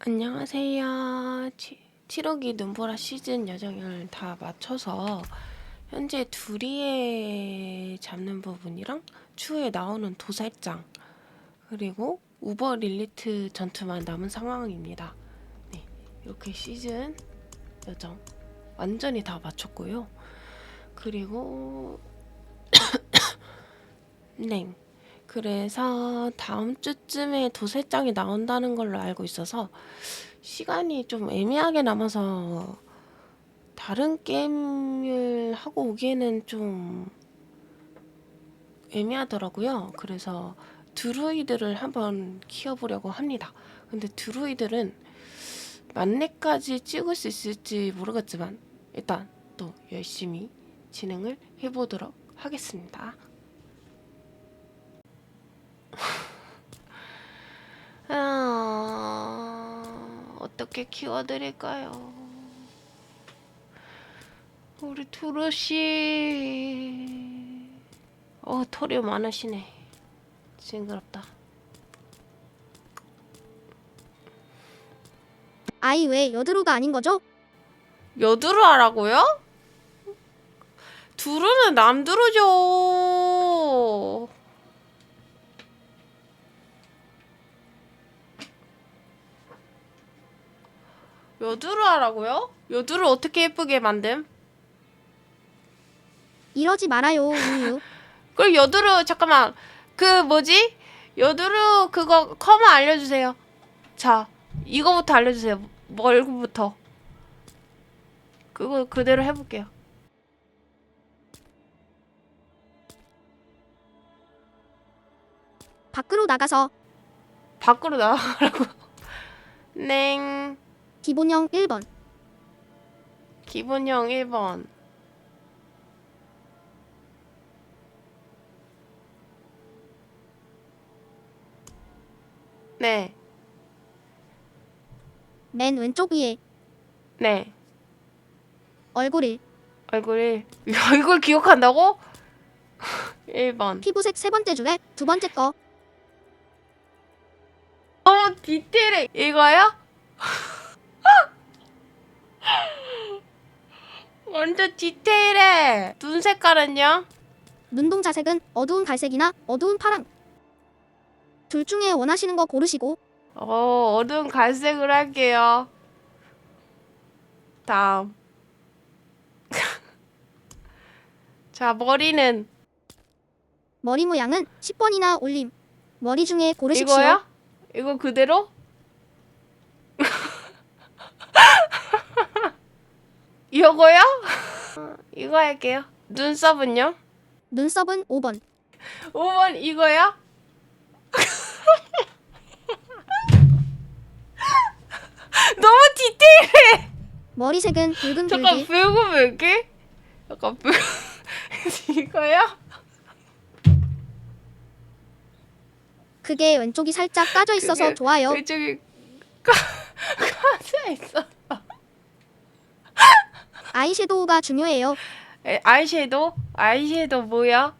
안녕하세요. 치, 7호기 눈보라 시즌 여정을 다 맞춰서 현재 두리에 잡는 부분이랑 추후에 나오는 도살장 그리고 우버 릴리트 전투만 남은 상황입니다. 네, 이렇게 시즌 여정 완전히 다 맞췄고요. 그리고 네. 그래서 다음 주쯤에 도세장이 나온다는 걸로 알고 있어서 시간이 좀 애매하게 남아서 다른 게임을 하고 오기에는 좀 애매하더라고요. 그래서 드루이드를 한번 키워보려고 합니다. 근데 드루이드는 만렙까지 찍을 수 있을지 모르겠지만 일단 또 열심히 진행을 해보도록 하겠습니다. 아, 어떻게 키워드릴까요? 우리 두루씨. 어, 털이 많으시네. 징그럽다. 아이 왜 여드루가 아닌 거죠? 여두루 하라고요? 두루는 남두루죠. 여두루 하라고요? 여두루 어떻게 예쁘게 만듦? 이러지 말아요 우유 그럼 여두루 잠깐만 그 뭐지? 여두루 그거 커마 알려주세요. 자 이거부터 알려주세요. 뭐 얼굴부터. 그거 그대로 해볼게요. 밖으로 나가서 밖으로 나가라고. 냉 기본형 1번 기본형 1번. 네, 맨 왼쪽 위에 네. 얼굴을 얼굴이 이걸 기억한다고? 1번. 피부색 세 번째 줄에 두 번째 거 어 디테일해 이거요? 완전 디테일해. 눈 색깔은요? 눈동 자색은 어두운 갈색이나 어두운 파랑. 둘 중에 원하시는 거 고르시고. 어 어두운 갈색으로 할게요. 다음. 자 머리는? 머리 모양은 10번이나 올림. 머리 중에 고르십시오. 이거요? 이거 그대로? 이거요? 어, 이거 할게요 눈썹은요? 눈썹은 5번 5번 이거야? 너무 디테일해. 머리색은 붉은 잠깐 붉은 왜 이렇게? 약간 붉 이거야? 그게 왼쪽이 살짝 까져 있어서 그게 좋아요 이쪽이 까 까져 있어. 아이섀도우가 중요해요 에, 아이섀도우? 아이섀도우 뭐야?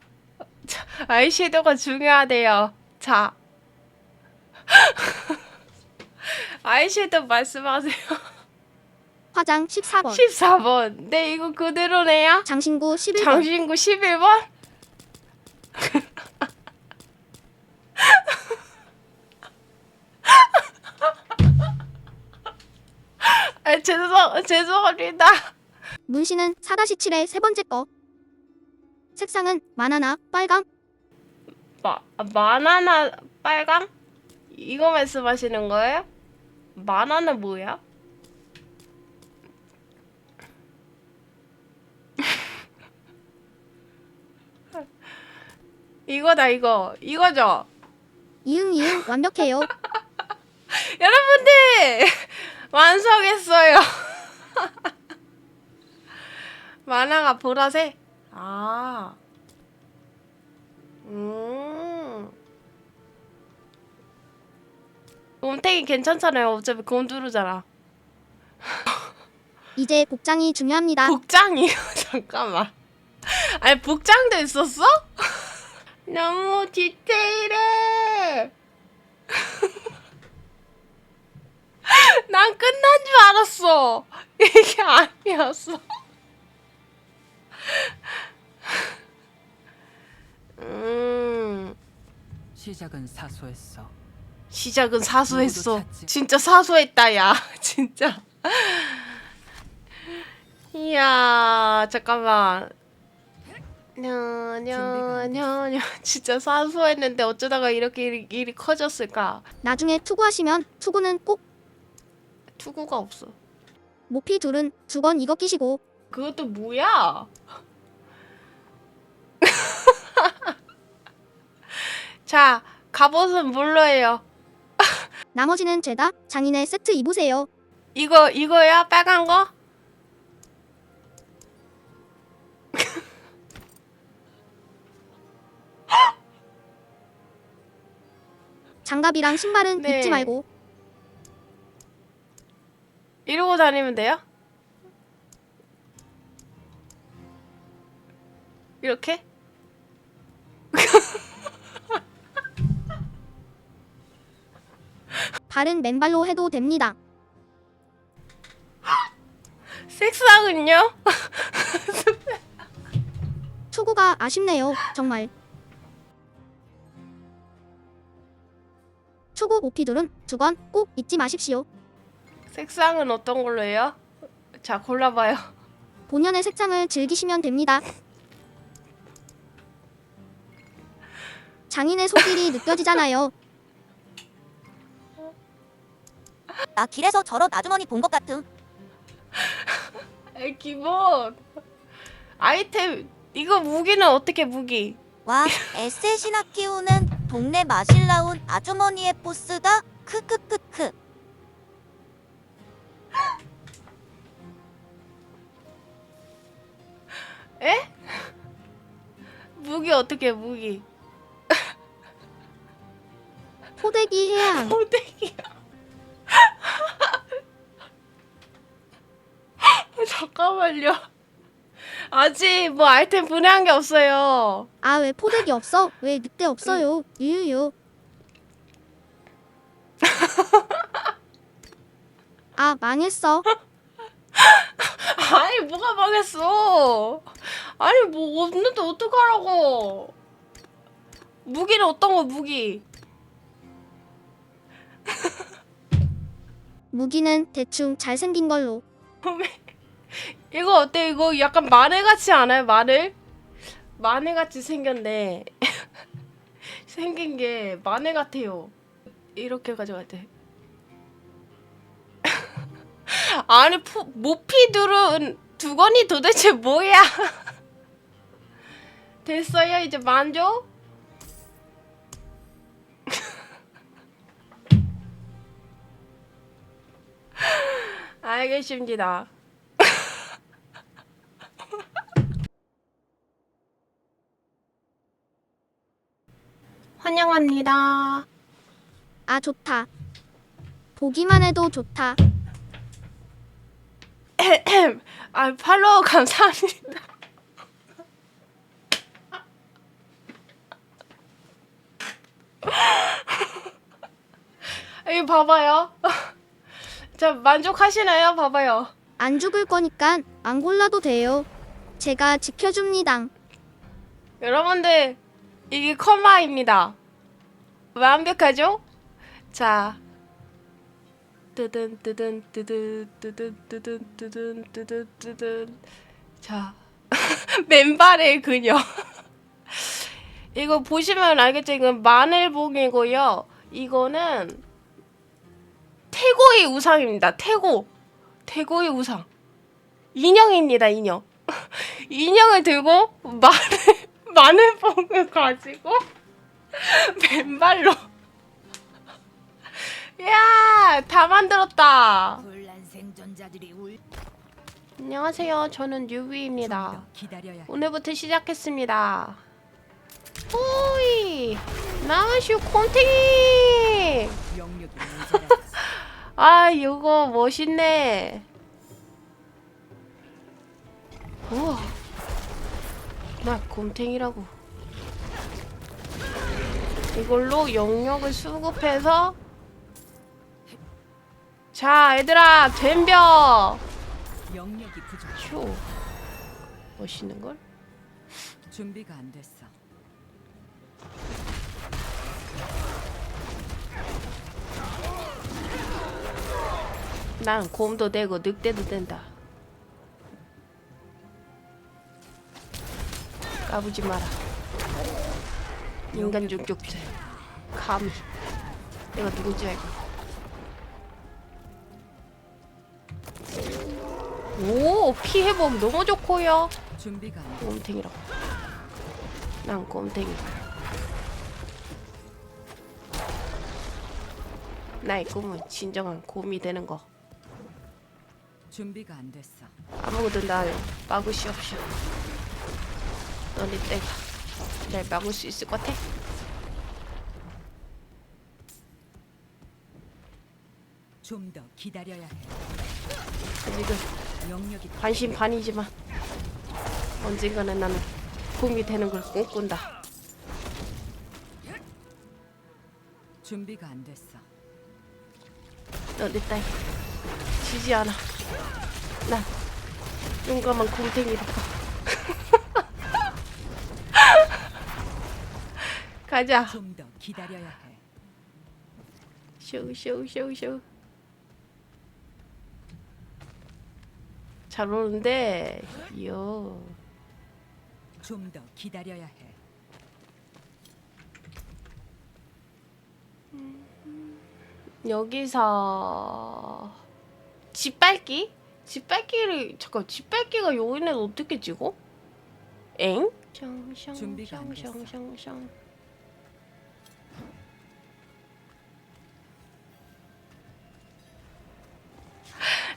자, 아이섀도우가 중요하대요. 자. 아이섀도우 말씀하세요. 화장 14번 14번. 네, 이거 그대로네요. 장신구 11번 장신구 11번? 아, 죄송, 죄송합니다. 문신은 4-7의 세 번째 거. 색상은 만화나 빨강, 마, 마나나 빨강? 이거 말씀하시는 거예요? 마나는 뭐야? 이거다 이거 이거죠 이응 이응 완벽해요. 여러분들 완성했어요 만화가 보라색 아 음. 곰탱이 괜찮잖아요 어차피 곰두루잖아 이제 복장이 중요합니다. 복장이요? 잠깐만. 아니 복장도 있었어? 너무 디테일해. 난 끝난 줄 알았어. 이게 아니었어. 음, 시작은 사소했어. 시작은 사소했어. 누구도 찾지. 진짜 사소했다, 야. 진짜. 이야, 잠깐만. 냐냐냐냐 진짜 사소했는데 어쩌다가 이렇게 일이, 일이 커졌을까? 나중에 투구하시면 투구는 꼭 투구가 없어. 모피 둘은 두 번 이거 끼시고 그것도 뭐야? 자, 갑옷은 뭘로 해요? 나머지는 죄다 장인의 세트 입으세요. 이거 이거야? 빨간 거? 장갑이랑 신발은 네. 입지 말고 이러고 다니면 돼요? 이렇게? 발은 맨발로 해도 됩니다. 색상은요? 투구가 아쉽네요. 정말. 투구 모피들은 두번꼭 잊지 마십시오. 색상은 어떤 걸로 해요? 자, 골라봐요. 본연의 색상을 즐기시면 됩니다. 장인의 손길이 느껴지잖아요. 나 길에서 저런 아주머니 본 것 같음. 에이, 기본 아이템 이거 무기는 어떻게 무기? 와, 에셋이나 키우는 동네 마실 나온 아주머니의 보스다. 크크크크. 에? 무기 어떻게 무기? 포대기 해양. 호대기야. 잠깐만요. 아직 뭐 아이템 분해한 게 없어요. 아 왜 포대기 없어? 왜 늑대 없어요? 유유유. 아 망했어. 아니 뭐가 망했어? 아니 뭐 없는데 어떡하라고? 무기는 어떤 거 무기? 무기는 대충 잘생긴 걸로. 이거 어때? 이거 약간 마늘 같지 않아요? 마늘? 마늘 같이 생겼네. 생긴 게 마늘 같아요. 이렇게 가져갈 때. 아니 푸, 모피들은 두건이 도대체 뭐야? 됐어요 이제 만족? 알겠습니다. 환영합니다. 아 좋다. 보기만 해도 좋다. 아 팔로우 감사합니다. 이거 봐봐요. 자 만족하시나요? 봐봐요. 안 죽을 거니까 안 골라도 돼요. 제가 지켜줍니다. 여러분들 이게 커마입니다. 완벽하죠? 자 뜨든 뜨든 뜨든 뜨든 뜨든 뜨든 뜨든 뜨든 자 맨발의 그녀 이거 보시면 알겠죠? 이건 마늘봉이고요. 이거는 태고의 우상입니다. 태고 태고의 우상 인형입니다. 인형 인형을 들고 마늘 마늘봉을 가지고 맨발로 야, 다 만들었다. 혼란 생존자들이 울. 안녕하세요. 저는. 기다려야 해. 오늘부터 시작했습니다. 나슈 콘탱이. 영역이 문제라. 아, 이거 멋있네. 우와, 나 곰탱이라고. 이걸로 영역을 수급해서 자 얘들아 덤벼 영역이 부족해. 휴 멋있는 걸 준비가 안 됐어. 난 곰도 되고 늑대도 된다. 까부지 마라. 인간 중족죄 감히. 내가 누군지 알고. 오 피해보험 너무 좋고요. 곰탱이라고. 난 곰탱이 나의 꿈은 진정한 곰이 되는 거 준비가 안 됐어. 아무것도 날 막을 수 없어 너네 때가 날 막을 수 있을 것 같아? 좀 더 기다려야 해. 아직은 영역이 반신반의지만 언젠가는 나는 곰이 되는 걸 꿈꾼다 준비가 안 됐어. 너네 딸 지지 않아 난 용감한 곰탱이라고 가자 좀 더 기다려야 해. 쇼쇼쇼쇼 잘 오는데 요좀 더 기다려야 해. 여기서 짓밟기? 짓밟기를 잠깐 짓밟기가 요인에 어떻게 찍어? 엥? 준비가 안 됐어. 샹샹샹샹샹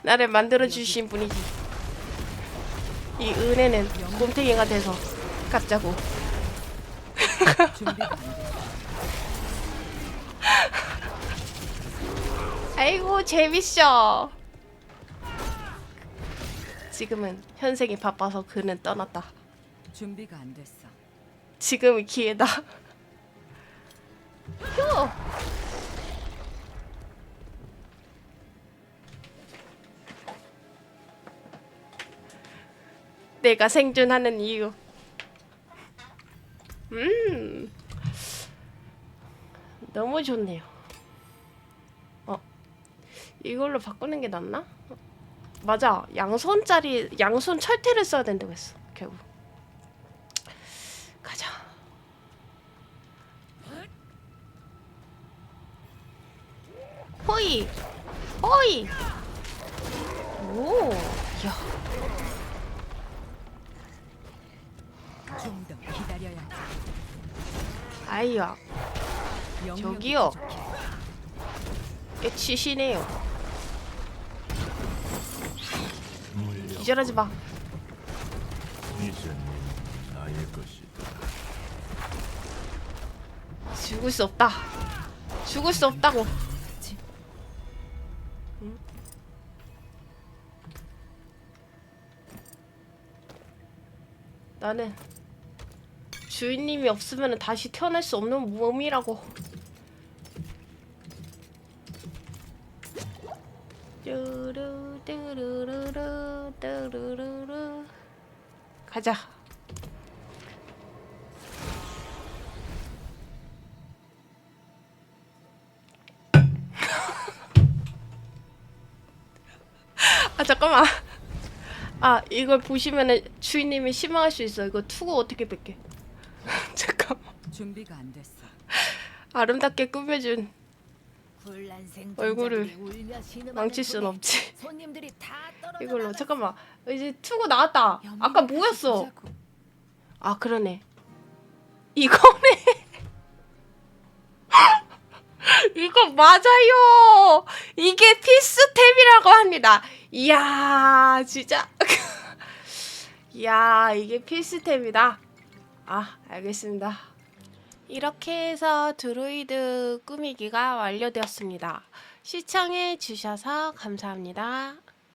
나를 만들어 주신 분이지. 이 은혜는 곰탱이가 돼서 갚자고. 준비가 안 됐어. 아이고 재밌어. 지금은 현생이 바빠서 그는 떠났다. 준비가 안 됐어. 지금이 기회다. 휴. 내가 생존하는 이유. 음. 너무 좋네요. 어. 이걸로 바꾸는 게 낫나? 맞아. 양손짜리 양손 철퇴를 써야 된다고 했어. 결국. 가자. 호이. 호이. 오. 야. 좀 더 기다려야 해. 아이야. 저기요. 치시네요. 기절하지 마. 이제는 나의 것이다. 죽을 수 없다. 죽을 수 없다고. 응? 나는 주인님이 없으면 다시 태어날 수 없는 몸이라고. 뚜루 뚜루루루 뚜루루루 가자. 아 잠깐만. 아 이걸 보시면은 주인님이 실망할 수 있어. 이거 투구 어떻게 뺄게? 잠깐만. 준비가 안 됐어. 아름답게 꾸며준 얼굴을 망칠 순 없지. 이걸로. 잠깐만. 이제 투구 나왔다. 아까 뭐였어? 아 그러네. 이거네. 이거 맞아요. 이게 필수템이라고 합니다. 이야 진짜. 이야 이게 필수템이다. 아 알겠습니다. 이렇게 해서 드로이드 꾸미기가 완료되었습니다. 시청해 주셔서 감사합니다.